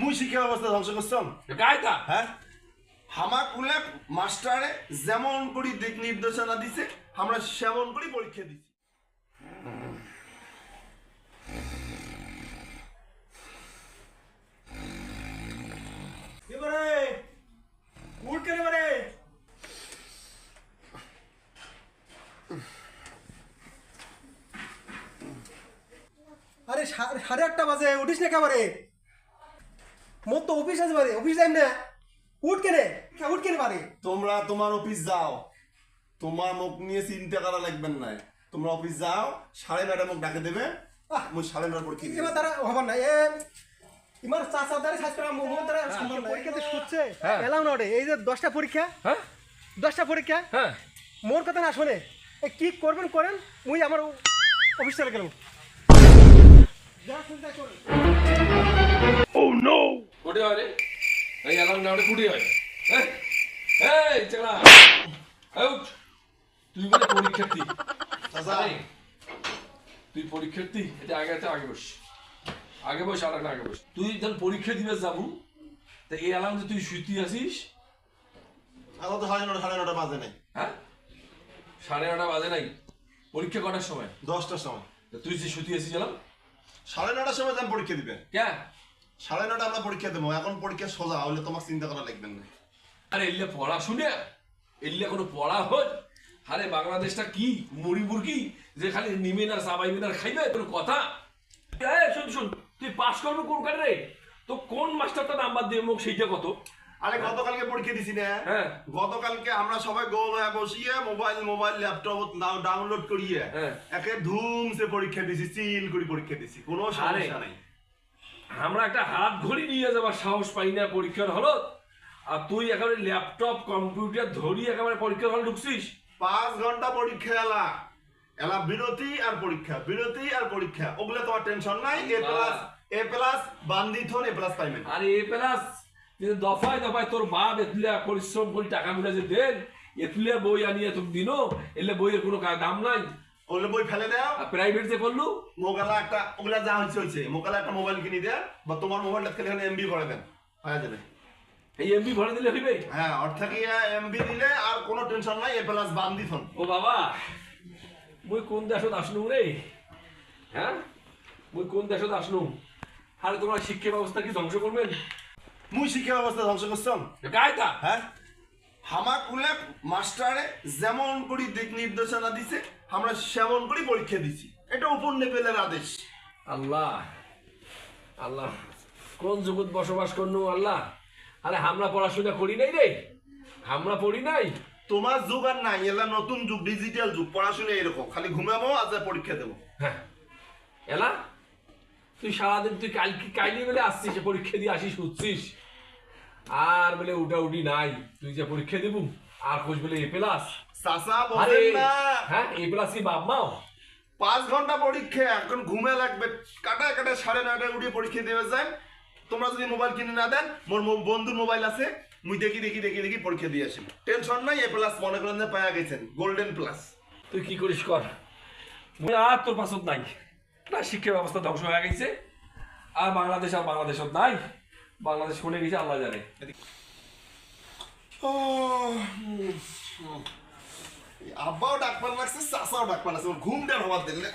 মুই শিক্ষা ব্যবস্থা ধ্বংস করছম। গায়তা হ্যাঁ? হামা কুলে মাস্টারে যেমন করি দিক নির্দেশনা দিছে আমরা সেমন করি পরীক্ষা দিছি। এবারে উঠ কেন এবারে? আরে সাড়ে আটটা বাজে উঠিস না একেবারে? মোর তো অফিস আছে বারে অফিস যাই না? উঠ কেনে? কে- উঠ কেনে বারে তোমরা তোমার অফিস যাও। তোমার মুখ নিয়ে চিন্তা করা লাগবেন না। তোমরা অফিস যাও সাড়ে নয়টা মুখ ডাকে দেবে। মুই সাড়ে নটার পর কি এবার তারা হবার না এ ইমার চাচা দ্বারা সাজ করা মোহাম্মদ দ্বারা সম্ভব না পরীক্ষা তো শুচ্ছে। হ্যাঁ। এলাম না এই যে দশটা পরীক্ষা। হ্যাঁ। দশটা পরীক্ষা। হ্যাঁ। মোর কথা না শোনে। এ কি করবেন করেন মুই আমার অফিস চলে গেলাম। যা তাই করুন। অ্যালার্ম না ওটা কুটি হয়। এই, আউট। তুই বলে পরীক্ষার্থী। তুই পরীক্ষার্থী এটা আগে আছে আগে বস। আগে বস আর আগে বস। তুই যখন পরীক্ষা দিবে যাব তা এই অ্যালার্ম যে তুই শুইতে আসিস? এখন তো সাড়ে নটা সাড়ে নটা বাজে নাই। হ্যাঁ? সাড়ে নটা বাজে নাই। পরীক্ষা কটার সময়? দশটার সময়। তুই যে শুতে আসিস এলাম সাড়ে নটার সময় যান পরীক্ষা দিবে। কে? সাড়ে নটা আমরা পরীক্ষা দেবো এখন পরীক্ষা সোজা হলে তোমার চিন্তা করা লাগবে না। আরে এলে পড়া শুনে এলে কোনো পড়া হল? আরে বাংলাদেশটা কি? মুড়ি মুরগি যে খালি নিমেন আর সাবাইবেন আর খাইবে? তোর কথা? শুন শুন তুই পাস করবি কোন কারে রে? তো কোন মাস্টারটা নাম্বার দিয়ে মুখ সেইটা কত? আরে গতকালকে পরীক্ষা দিছি না। হ্যাঁ। গতকালকে আমরা সবাই গোল হয়ে বসিয়ে মোবাইল মোবাইল ল্যাপটপ ডাউনলোড করিয়ে হ্যাঁ। একে ধুম সে পরীক্ষা দিছি চিল করে পরীক্ষা দিছি। কোনো সমস্যা নাই। আমরা একটা হাত ঘড়ি নিয়ে যাবার সাহস পাই না পরীক্ষার হলত। আর তুই একেবারে ল্যাপটপ কম্পিউটার ধরি একেবারে পরীক্ষার হল ঢুকছিস। পাঁচ ঘণ্টা পরীক্ষা এলা। এলা বিরতি আর পরীক্ষা বিরতি আর পরীক্ষা। ওগুলো তোমার টেনশন নাই এ প্লাস এ প্লাস বান্দিথন এ প্লাস পাইবেন। আর এ প্লাস যে দফায় দফায় তোর বাপ এতুলিয়া পরিশ্রম করে টাকা গুলা যে দেন এতুলিয়া বই আনিয়ে তোর দিনও এলে বইয়ের কোনো দাম নাই। ওগুলো বই ফেলে দাও। প্রাইভেট যে করলু মোকালা একটা ওগুলা যা হয়েছে হয়েছে। মোকালা একটা মোবাইল কিনে দেয় বা তোমার মোবাইলটা খেলে এখানে এমবি ভরে দেন। হয়ে যাবে। এই এমবি ভরে দিলে হইবে? হ্যাঁ অর্থাৎ এমবি দিলে আর কোনো টেনশন নাই এ প্লাস বান্দিথন ও বাবা মুই কোন দেশত আসনু রে? হ্যাঁ? মুই কোন দেশত আসনু আর তোমার শিক্ষা ব্যবস্থা কি ধ্বংস করবেন? মুই শিক্ষা ব্যবস্থা ধ্বংস করছম। গায়তা হ্যাঁ? হামা কুলে মাস্টারে যেমন করি দিক নির্দেশনা দিছে আমরা সেমন করি পরীক্ষা দিছি। এটা উপর লেভেলের আদেশ। আল্লাহ আল্লাহ কোন জগৎ বসবাস করনু আল্লাহ? আরে আমরা পড়াশোনা করি নাই রে। আমরা পড়ি নাই। তোমার যুগ আর নাই এলা নতুন যুগ ডিজিটাল যুগ পড়াশোনা এরকম। খালি ঘুমাবো যা পরীক্ষা দেবো। হ্যাঁ। এলা তুই সারাদিন তুই কালকে কাইলি বলে আসছিস পরীক্ষা দিয়ে আসিস উঠছিস? আর বলে উঠা উঠি নাই। তুই যে পরীক্ষা দেবু আর খোঁজ বলে এ প্লাস চাচা আরে বলেন না। হ্যাঁ এ প্লাস কি বাপ মাও। পাঁচ ঘণ্টা পরীক্ষা এখন ঘুমে লাগবে। কাটায় কাটায় সাড়ে নয়টায় উঠে পরীক্ষা দেবে যায়। তোমরা যদি মোবাইল কিনে না দেন মোর বন্ধুর মোবাইল আছে মুই দেখি দেখি দেখি দেখি পরীক্ষা দিয়ে আসি। টেনশন নাই এ প্লাস মনে করেন যে পাওয়া গেছেন গোল্ডেন প্লাস তুই কি করিস কর? মুই আর তোর পাছত নাই। না শিক্ষা ব্যবস্থা ধ্বংস হয়ে গেছে। আর বাংলাদেশ আর বাংলাদেশত নাই। বাংলাদেশ শুনে গেছে আল্লাহ জানে। আব্বাও ডাক্তার লাগছে চাচাও লাগছে ঘুম ঘুমটা হওয়ার দিলে